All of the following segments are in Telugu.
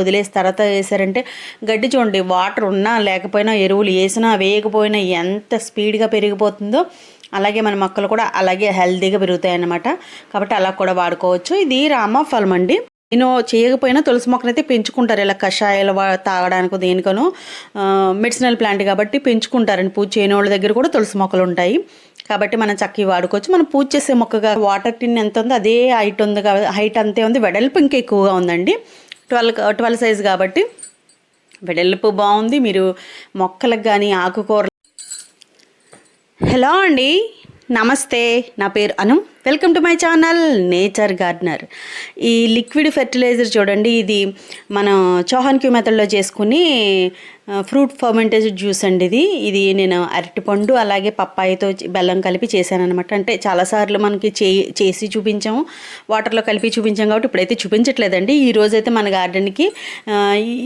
వదిలేసి తర్వాత వేసారంటే గడ్డి చూడండి వాటర్ ఉన్నా లేకపోయినా ఎరువులు వేసినా వేయకపోయినా ఎంత స్పీడ్గా పెరిగిపోతుందో అలాగే మన మొక్కలు కూడా అలాగే హెల్తీగా పెరుగుతాయి అన్నమాట కాబట్టి అలా కూడా వాడుకోవచ్చు. ఇది రామఫలం అండి. నేను చేయకపోయినా తులసి మొక్కను అయితే పెంచుకుంటారు. ఇలా కషాయాలు తాగడానికి దేనికనో మెడిసినల్ ప్లాంట్ కాబట్టి పెంచుకుంటారండి. పూజ చేయని వాళ్ళ దగ్గర కూడా తులసి మొక్కలు ఉంటాయి. కాబట్టి మనం చక్కగా వాడుకోవచ్చు. మనం పూజ చేసే మొక్కగా వాటర్ టిన్ ఎంత ఉందో అదే హైట్ ఉంది కాబట్టి హైట్ అంతే ఉంది. వెడల్పు ఇంకా ఎక్కువగా ఉందండి. ట్వెల్వ్ ట్వెల్వ్ సైజ్ కాబట్టి వెడల్పు బాగుంది. మీరు మొక్కలకు కానీ ఆకుకూరలు. హలో అండి. నమస్తే. నా పేరు Anu. Welcome to my channel nature gardener. ఈ లిక్విడ్ ఫెర్టిలైజర్ చూడండి ఇది మనం చౌహాన్ క్యూ మెథడ్లో చేసుకుని ఫ్రూట్ ఫర్మెంటేజ్ జ్యూస్ అండి ఇది. ఇది నేను అరటిపండు అలాగే పప్పాయితో బెల్లం కలిపి చేశాను అనమాట అంటే చాలాసార్లు మనకి చే చేసి చూపించాము వాటర్లో కలిపి చూపించాం కాబట్టి ఇప్పుడైతే చూపించట్లేదండి. ఈ రోజైతే మన గార్డెన్కి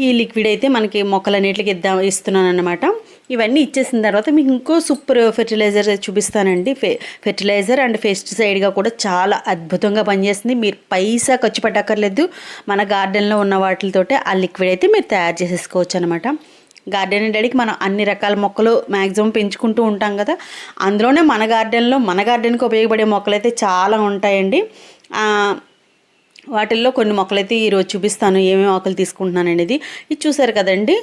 ఈ లిక్విడ్ అయితే మనకి మొక్కలన్నిటికి ఇద్దాం ఇస్తున్నాను అనమాట ఇవన్నీ ఇచ్చేసిన తర్వాత మీకు ఇంకో సూపర్ ఫెర్టిలైజర్ చూపిస్తానండి. ఫెర్టిలైజర్ అండ్ పెస్టిసైడ్గా కూడా చాలా అద్భుతంగా పనిచేస్తుంది. మీరు పైసా ఖర్చు పెట్టక్కర్లేదు. మన గార్డెన్లో ఉన్న వాటితోటే ఆ లిక్విడ్ అయితే మీరు తయారు చేసేసుకోవచ్చు అనమాట గార్డెన్ డాడీకి మనం అన్ని రకాల మొక్కలు మ్యాక్సిమం పెంచుకుంటూ ఉంటాం కదా. అందులోనే మన గార్డెన్లో మన గార్డెన్కి ఉపయోగపడే మొక్కలు అయితే చాలా ఉంటాయండి. వాటిల్లో కొన్ని మొక్కలైతే ఈరోజు చూపిస్తాను ఏమేమి ఆకులు తీసుకుంటున్నాను అనేది. ఇది చూసారు కదండి?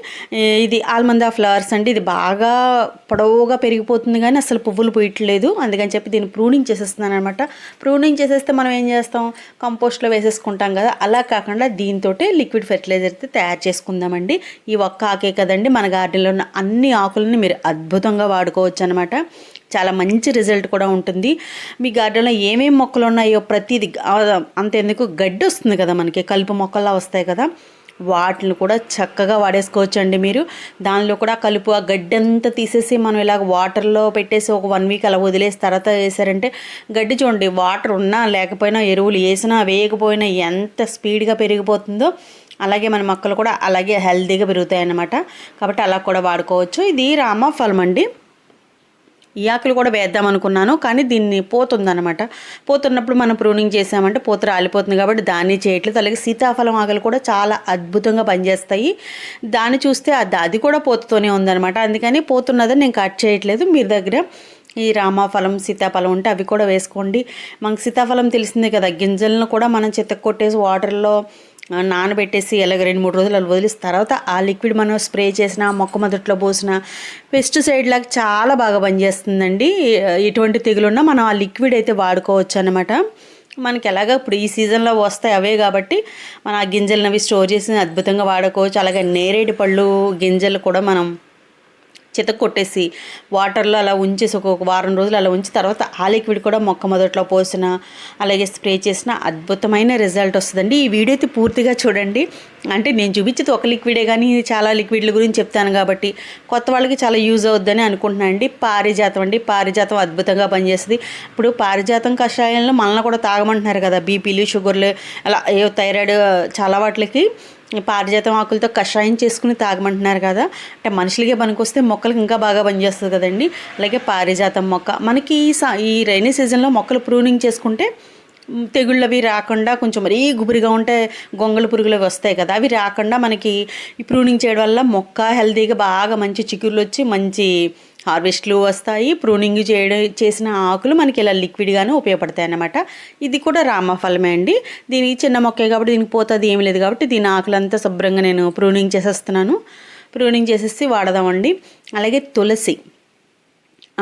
ఇది ఆల్మందా ఫ్లవర్స్ అండి. ఇది బాగా పొడవుగా పెరిగిపోతుంది కానీ అసలు పువ్వులు పోయట్లేదు. అందుకని చెప్పి దీన్ని ప్రూనింగ్ చేసేస్తున్నాను అనమాట ప్రూనింగ్ చేసేస్తే మనం ఏం చేస్తాం? కంపోస్ట్లో వేసేసుకుంటాం కదా. అలా కాకుండా దీంతో లిక్విడ్ ఫెర్టిలైజర్ అయితే తయారు చేసుకుందామండి. ఈ ఒక్క ఆకే కదండి మన గార్డెన్లో ఉన్న అన్ని ఆకులని మీరు అద్భుతంగా వాడుకోవచ్చు అనమాట చాలా మంచి రిజల్ట్ కూడా ఉంటుంది. మీ గార్డెన్లో ఏమేమి మొక్కలు ఉన్నాయో ప్రతిది ఆ, అంతెందుకు గడ్డి వస్తుంది కదా మనకి కలుపు మొక్కల్లా వస్తాయి కదా. వాటిని కూడా చక్కగా వాడేసుకోవచ్చండి మీరు. దానిలో కూడా కలుపు ఆ గడ్డి అంతా తీసేసి మనం ఇలాగ వాటర్లో పెట్టేసి ఒక వన్ వీక్ అలా వదిలేసి తర్వాత వేసారంటే గడ్డి చూడండి వాటర్ ఉన్నా లేకపోయినా ఎరువులు వేసినా వేయకపోయినా ఎంత స్పీడ్గా పెరిగిపోతుందో అలాగే మన మొక్కలు కూడా అలాగే హెల్తీగా పెరుగుతాయి అన్నమాట కాబట్టి అలా కూడా వాడుకోవచ్చు. ఇది రామఫలం అండి ఈ ఆకులు కూడా వేద్దాం అనుకున్నాను కానీ దీన్ని పోతుందనమాట పోతున్నప్పుడు మనం ప్రూనింగ్ చేసామంటే పూత రాలిపోతుంది కాబట్టి దాన్ని చేయట్లేదు. అలాగే సీతాఫలం ఆకులు కూడా చాలా అద్భుతంగా పనిచేస్తాయి. దాన్ని చూస్తే అది అది కూడా పోతుతోనే ఉందనమాట అందుకని పోతున్నదని నేను కట్ చేయట్లేదు. మీరు దగ్గర ఈ రామాఫలం సీతాఫలం ఉంటే అవి కూడా వేసుకోండి. మనకు సీతాఫలం తెలిసిందే కదా గింజలను కూడా మనం చెత్త కొట్టేసి వాటర్లో నానబెట్టేసి ఎలాగ రెండు మూడు రోజులు అలా వదిలేసిన తర్వాత ఆ లిక్విడ్ మనం స్ప్రే చేసిన మొక్క మొదట్లో పోసిన పెస్టిసైడ్ లాగా చాలా బాగా పనిచేస్తుందండి. ఎటువంటి తెగులున్నా మనం ఆ లిక్విడ్ అయితే వాడుకోవచ్చు అనమాట మనకి ఎలాగ ఇప్పుడు ఈ సీజన్లో వస్తాయి అవే కాబట్టి మనం ఆ గింజలను అవి స్టోర్ చేసి అద్భుతంగా వాడుకోవచ్చు. అలాగే నేరేడు పళ్ళు గింజలు కూడా మనం చితక కొట్టేసి వాటర్లో అలా ఉంచేసి ఒక వారం రోజులు అలా ఉంచి తర్వాత ఆ లిక్విడ్ కూడా మొక్క మొదట్లో పోసిన అలాగే స్ప్రే చేసిన అద్భుతమైన రిజల్ట్ వస్తుందండి. ఈ వీడియో అయితే పూర్తిగా చూడండి. అంటే నేను చూపించేది ఒక లిక్విడే కానీ చాలా లిక్విడ్ల గురించి చెప్తాను కాబట్టి కొత్త వాళ్ళకి చాలా యూజ్ అవుద్దని అనుకుంటున్నాను అండి. పారిజాతం అండి. పారిజాతం అద్భుతంగా పనిచేస్తుంది. ఇప్పుడు పారిజాతం కషాయంలో మనల్ని కూడా తాగమంటున్నారు కదా. బీపీలు షుగర్లు అలా ఏ థైరాయిడ్ చాలా వాటికి పారిజాతం ఆకులతో కషాయం చేసుకుని తాగమంటున్నారు కదా. అంటే మనుషులకే పనికొస్తే మొక్కలకు ఇంకా బాగా పనిచేస్తుంది కదండి. అలాగే పారిజాతం మొక్క. మనకి ఈ స- ఈ రైనీ సీజన్లో మొక్కలు ప్రూనింగ్ చేసుకుంటే తెగుళ్ళు అవి రాకుండా కొంచెం మరీ గుబురిగా ఉంటే గొంగళ పురుగులు అవి వస్తాయి కదా. అవి రాకుండా మనకి ఈ ప్రూనింగ్ చేయడం వల్ల మొక్క హెల్తీగా బాగా మంచి చిగుర్లు వచ్చి మంచి హార్వెస్ట్లు వస్తాయి ప్రూనింగ్ చేయడం చేసిన ఆకులు మనకి ఇలా లిక్విడ్గానే ఉపయోగపడతాయి అన్నమాట ఇది కూడా రామఫలమే అండి. దీనికి చిన్న మొక్కే కాబట్టి దీనికి పోతుంది ఏమి లేదు కాబట్టి దీని ఆకులంతా శుభ్రంగా నేను ప్రూనింగ్ చేసేస్తున్నాను. ప్రూనింగ్ చేసేసి వాడదామండి. అలాగే తులసి.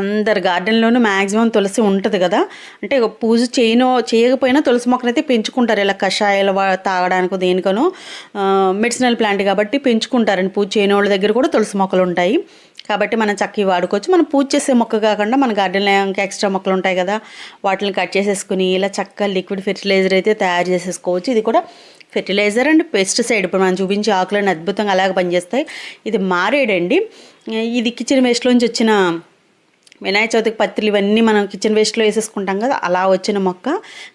అందరు గార్డెన్లోనూ మ్యాక్సిమం తులసి ఉంటుంది కదా. అంటే పూజ చేయనో చేయకపోయినా తులసి మొక్కను అయితే పెంచుకుంటారు. ఇలా కషాయాలు తాగడానికి దేనికనో మెడిసినల్ ప్లాంట్ కాబట్టి పెంచుకుంటారండి. పూజ చేయని వాళ్ళ దగ్గర కూడా తులసి మొక్కలు ఉంటాయి. కాబట్టి మనం చక్కగా వాడుకోవచ్చు. మనం పూజ చేసే మొక్క కాకుండా మన గార్డెన్లో ఇంకా ఎక్స్ట్రా మొక్కలు ఉంటాయి కదా. వాటిని కట్ చేసేసుకుని ఇలా చక్కగా లిక్విడ్ ఫెర్టిలైజర్ అయితే తయారు చేసేసుకోవచ్చు. ఇది కూడా ఫెర్టిలైజర్ అండ్ పెస్టిసైడ్ ఇప్పుడు మనం చూపించే ఆకులను అద్భుతంగా అలాగే పనిచేస్తాయి. ఇది మారేడండి. ఇది కిచెన్ వేస్ట్లోంచి వచ్చిన వినాయక చవితికి పత్రులు ఇవన్నీ మనం కిచెన్ వేస్ట్లో వేసేసుకుంటాం కదా అలా వచ్చిన మొక్క.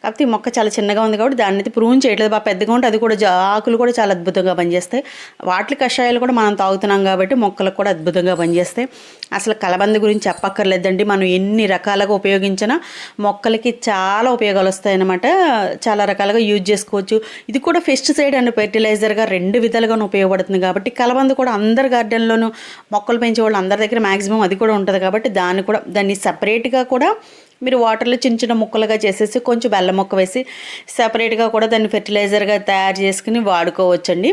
కాకపోతే ఈ మొక్క చాలా చిన్నగా ఉంది కాబట్టి దాన్ని అయితే ప్రూన్ చేయట్లేదు. బాగా పెద్దగా ఉంటే అది కూడా ఆకులు కూడా చాలా అద్భుతంగా పనిచేస్తాయి. వాటి కషాయాలు కూడా మనం తాగుతున్నాం కాబట్టి మొక్కలకు కూడా అద్భుతంగా పనిచేస్తాయి. అసలు కలబంద గురించి చెప్పక్కర్లేదండి. మనం ఎన్ని రకాలుగా ఉపయోగించినా మొక్కలకి చాలా ఉపయోగాలు వస్తాయి అన్నమాట. చాలా రకాలుగా యూజ్ చేసుకోవచ్చు. ఇది కూడా పెస్టిసైడ్ అండ్ ఫెర్టిలైజర్గా రెండు విధాలుగాను ఉపయోగపడుతుంది కాబట్టి కలబంద కూడా అందరి గార్డెన్లోనూ మొక్కలు పెంచే వాళ్ళు అందరి దగ్గర మ్యాక్సిమం అది కూడా ఉంటుంది కాబట్టి దాన్ని కూడా దాన్ని సపరేట్గా కూడా మీరు వాటర్లో చిన్న చిన్న ముక్కలుగా చేసేసి కొంచెం బెల్లం ముక్క వేసి సపరేట్గా కూడా దాన్ని ఫెర్టిలైజర్గా తయారు చేసుకుని వాడుకోవచ్చండి.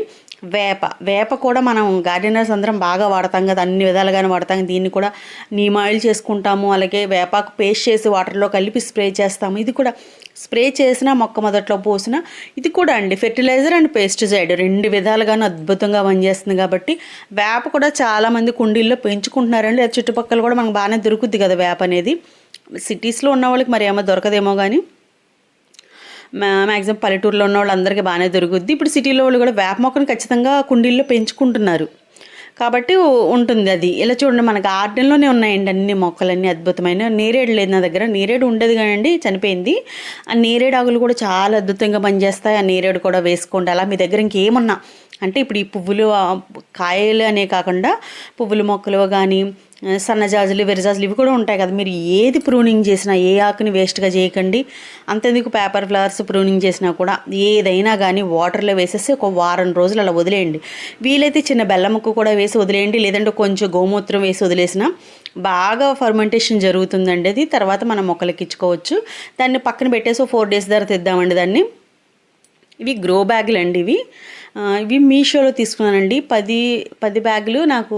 వేప. వేప కూడా మనం గార్డెనర్స్ అందరం బాగా వాడతాం కదా అన్ని విధాలుగానే వాడతాం. దీన్ని కూడా నీమ్ ఆయిల్ చేసుకుంటాము అలాగే వేపాకు పేస్ట్ చేసి వాటర్లో కలిపి స్ప్రే చేస్తాము. ఇది కూడా స్ప్రే చేసిన మొక్క మొదట్లో పోసిన ఇది కూడా అండి ఫెర్టిలైజర్ అండ్ పెస్టిసైడ్ రెండు విధాలుగాను అద్భుతంగా పనిచేస్తుంది కాబట్టి వేప కూడా చాలామంది కుండీల్లో పెంచుకుంటున్నారండి. అది చుట్టుపక్కల కూడా మనకు బాగానే దొరుకుద్ది కదా వేప అనేది. సిటీస్లో ఉన్న వాళ్ళకి మరి ఏమో దొరకదేమో కానీ మ్యాక్సిమం పల్లెటూరులో ఉన్న వాళ్ళందరికీ బాగానే దొరుకుద్ది. ఇప్పుడు సిటీలో వాళ్ళు కూడా వేప మొక్కను ఖచ్చితంగా కుండీల్లో పెంచుకుంటున్నారు. కాబట్టి ఉంటుంది అది. ఇలా చూడండి మన గార్డెన్లోనే ఉన్నాయండి అన్ని మొక్కలన్నీ అద్భుతమైన. నేరేడు లేదు నా దగ్గర. నేరేడు ఉండదు కానండి చనిపోయింది. ఆ నేరేడు ఆకులు కూడా చాలా అద్భుతంగా పనిచేస్తాయి. ఆ నేరేడు కూడా వేసుకోండి. అలా మీ దగ్గర ఇంకేమన్నా. అంటే ఇప్పుడు ఈ పువ్వులు కాయలు అనే కాకుండా పువ్వుల మొక్కలు కానీ సన్నజాజులు విరజాజులు ఇవి కూడా ఉంటాయి కదా. మీరు ఏది ప్రూనింగ్ చేసినా ఏ ఆకుని వేస్ట్గా చేయకండి. అంతెందుకు పేపర్ ఫ్లవర్స్ ప్రూనింగ్ చేసినా కూడా ఏదైనా కానీ వాటర్లో వేసేసి ఒక వారం రోజులు అలా వదిలేయండి. వీలైతే చిన్న బెల్లం ముక్క కూడా వేసి వదిలేయండి. లేదంటే కొంచెం గోమూత్రం వేసి వదిలేసిన బాగా ఫర్మెంటేషన్ జరుగుతుందండి అది. తర్వాత మనం మొక్కలకి ఇచ్చుకోవచ్చు. దాన్ని పక్కన పెట్టేసి ఫోర్ డేస్ ధర తెద్దామండి దాన్ని. ఇవి గ్రో బ్యాగులు అండి ఇవి. ఇవి మీషోలో తీసుకున్నానండి. పది పది బ్యాగులు నాకు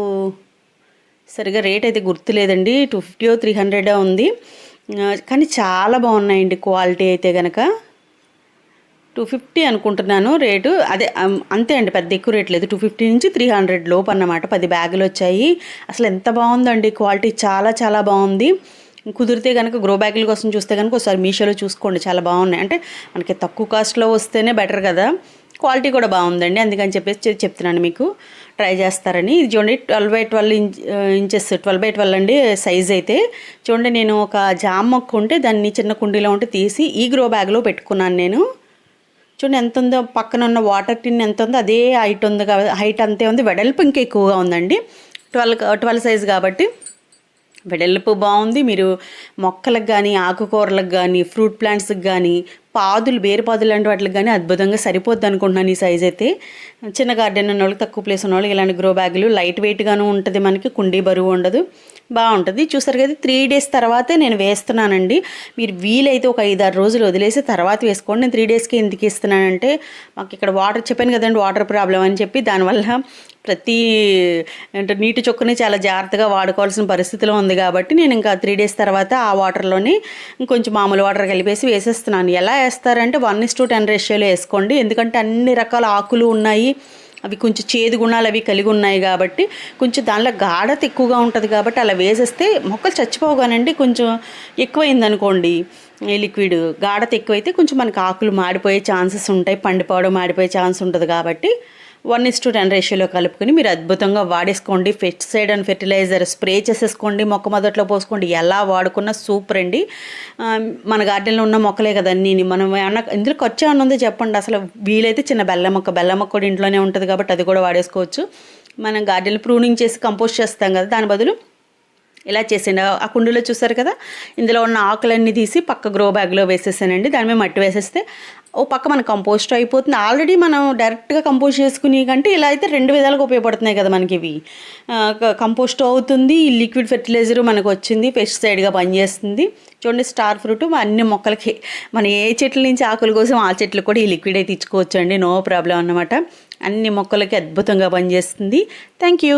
సరిగా రేట్ అయితే గుర్తులేదండి. టూ ఫిఫ్టీ త్రీ హండ్రెడ్ ఉంది. కానీ చాలా బాగున్నాయండి క్వాలిటీ అయితే కనుక టూ ఫిఫ్టీ అనుకుంటున్నాను రేటు అదే అంతే అండి పెద్ద ఎక్కువ రేట్ లేదు. టూ ఫిఫ్టీ నుంచి త్రీ హండ్రెడ్ లోపు అన్నమాట. పది బ్యాగులు వచ్చాయి. అసలు ఎంత బాగుందండి క్వాలిటీ చాలా చాలా బాగుంది. కుదిరితే కనుక గ్రో బ్యాగుల కోసం చూస్తే కనుక ఒకసారి మీషోలో చూసుకోండి. చాలా బాగున్నాయి. అంటే మనకి తక్కువ కాస్ట్లో వస్తేనే బెటర్ కదా. క్వాలిటీ కూడా బాగుందండి. అందుకని చెప్పేసి చెప్తున్నాను మీకు. ట్రై చేస్తారని. ఇది చూడండి twelve by twelve inch inches. Twelve by twelve అండి సైజ్ అయితే. చూడండి నేను ఒక జామ మొక్క ఉంటే దాన్ని చిన్న కుండీలో ఉంటే తీసి ఈ గ్రో బ్యాగ్లో పెట్టుకున్నాను నేను. చూడండి ఎంత ఉందో. పక్కన ఉన్న వాటర్ టిన్ ఎంత ఉందో అదే హైట్ ఉంది కాబట్టి హైట్ అంతే ఉంది. వెడల్పు ఇంకా ఎక్కువగా ఉందండి. ట్వెల్వ్ ట్వెల్వ్ సైజ్ కాబట్టి వెడల్పు బాగుంది. మీరు మొక్కలకు కానీ ఆకుకూరలకు కానీ ఫ్రూట్ ప్లాంట్స్కి కానీ పాదులు బేరుపాదులు లాంటి వాటికి కానీ అద్భుతంగా సరిపోద్ది అనుకుంటున్నాను ఈ సైజ్ అయితే. చిన్న గార్డెన్ ఉన్న వాళ్ళకి తక్కువ ప్లేస్ ఉన్న వాళ్ళకి ఇలాంటి గ్రో బ్యాగులు లైట్ వెయిట్గాను ఉంటుంది మనకి కుండీ బరువు ఉండదు. బాగుంటుంది. చూసారు కదా త్రీ డేస్ తర్వాతే నేను వేస్తున్నానండి. మీరు వీలైతే ఒక ఐదారు రోజులు వదిలేసి తర్వాత వేసుకోండి. నేను త్రీ డేస్కి ఎందుకు ఇస్తున్నానంటే మాకు ఇక్కడ వాటర్ చెప్పాను కదండి వాటర్ ప్రాబ్లం అని చెప్పి దానివల్ల ప్రతి అంటే నీటి చొక్కని చాలా జాగ్రత్తగా వాడుకోవాల్సిన పరిస్థితిలో ఉంది కాబట్టి నేను ఇంకా త్రీ డేస్ తర్వాత ఆ వాటర్లోని ఇంకొంచెం మామూలు వాటర్ కలిపేసి వేసేస్తున్నాను. ఎలా వేస్తారంటే వన్ ఇస్ టు టెన్ రేషియోలో వేసుకోండి. ఎందుకంటే అన్ని రకాల ఆకులు ఉన్నాయి. అవి కొంచెం చేదు గుణాలు అవి కలిగి ఉన్నాయి కాబట్టి కొంచెం దానిలో గాఢత ఎక్కువగా ఉంటుంది కాబట్టి అలా వేసేస్తే మొక్కలు చచ్చిపోగానండి కొంచెం ఎక్కువైందనుకోండి ఈ లిక్విడ్. గాఢత ఎక్కువైతే కొంచెం మనకి ఆకులు మాడిపోయే ఛాన్సెస్ ఉంటాయి పండిపోవడం మాడిపోయే ఛాన్స్ ఉంటుంది కాబట్టి వన్ ఇస్ టు టెన్ రేషియోలో కలుపుకొని మీరు అద్భుతంగా వాడేసుకోండి. ఫెస్టిసైడ్ అండ్ ఫెర్టిలైజర్ స్ప్రే చేసేసుకోండి. మొక్క మొదట్లో పోసుకోండి. ఎలా వాడుకున్నా సూపర్ అండి. మన గార్డెన్లో ఉన్న మొక్కలే కదా మనం ఏమన్నా ఇందులో ఖర్చు ఏమన్నా ఉందో చెప్పండి. అసలు వీలైతే చిన్న బెల్లం మొక్క బెల్లం మొక్క కూడా ఇంట్లోనే ఉంటుంది కాబట్టి అది కూడా వాడేసుకోవచ్చు. మనం గార్డెన్లో ప్రూనింగ్ చేసి కంపోస్ట్ చేస్తాం కదా దాని బదులు ఇలా చేసాను ఆ కుండీలో చూసారు కదా ఇందులో ఉన్న ఆకులన్నీ తీసి పక్క గ్రో బ్యాగ్లో వేసేసానండి. దాని మీద మట్టి వేసేస్తే ఓ పక్క మన కంపోస్ట్ అయిపోతుంది. ఆల్రెడీ మనం డైరెక్ట్గా కంపోస్ట్ చేసుకునే కంటే ఇలా అయితే రెండు విధాలుగా ఉపయోగపడుతున్నాయి కదా మనకి ఇవి. కంపోస్ట్ అవుతుంది ఈ లిక్విడ్ ఫెర్టిలైజర్ మనకు వచ్చింది పెస్టిసైడ్గా పనిచేస్తుంది. చూడండి స్టార్ ఫ్రూట్ అన్ని మొక్కలకి మన ఏ చెట్ల నుంచి ఆకుల కోసం ఆ చెట్లు కూడా ఈ లిక్విడ్ అయితే ఇచ్చుకోవచ్చు అండి నో ప్రాబ్లం అన్నమాట. అన్ని మొక్కలకి అద్భుతంగా పనిచేస్తుంది. Thank you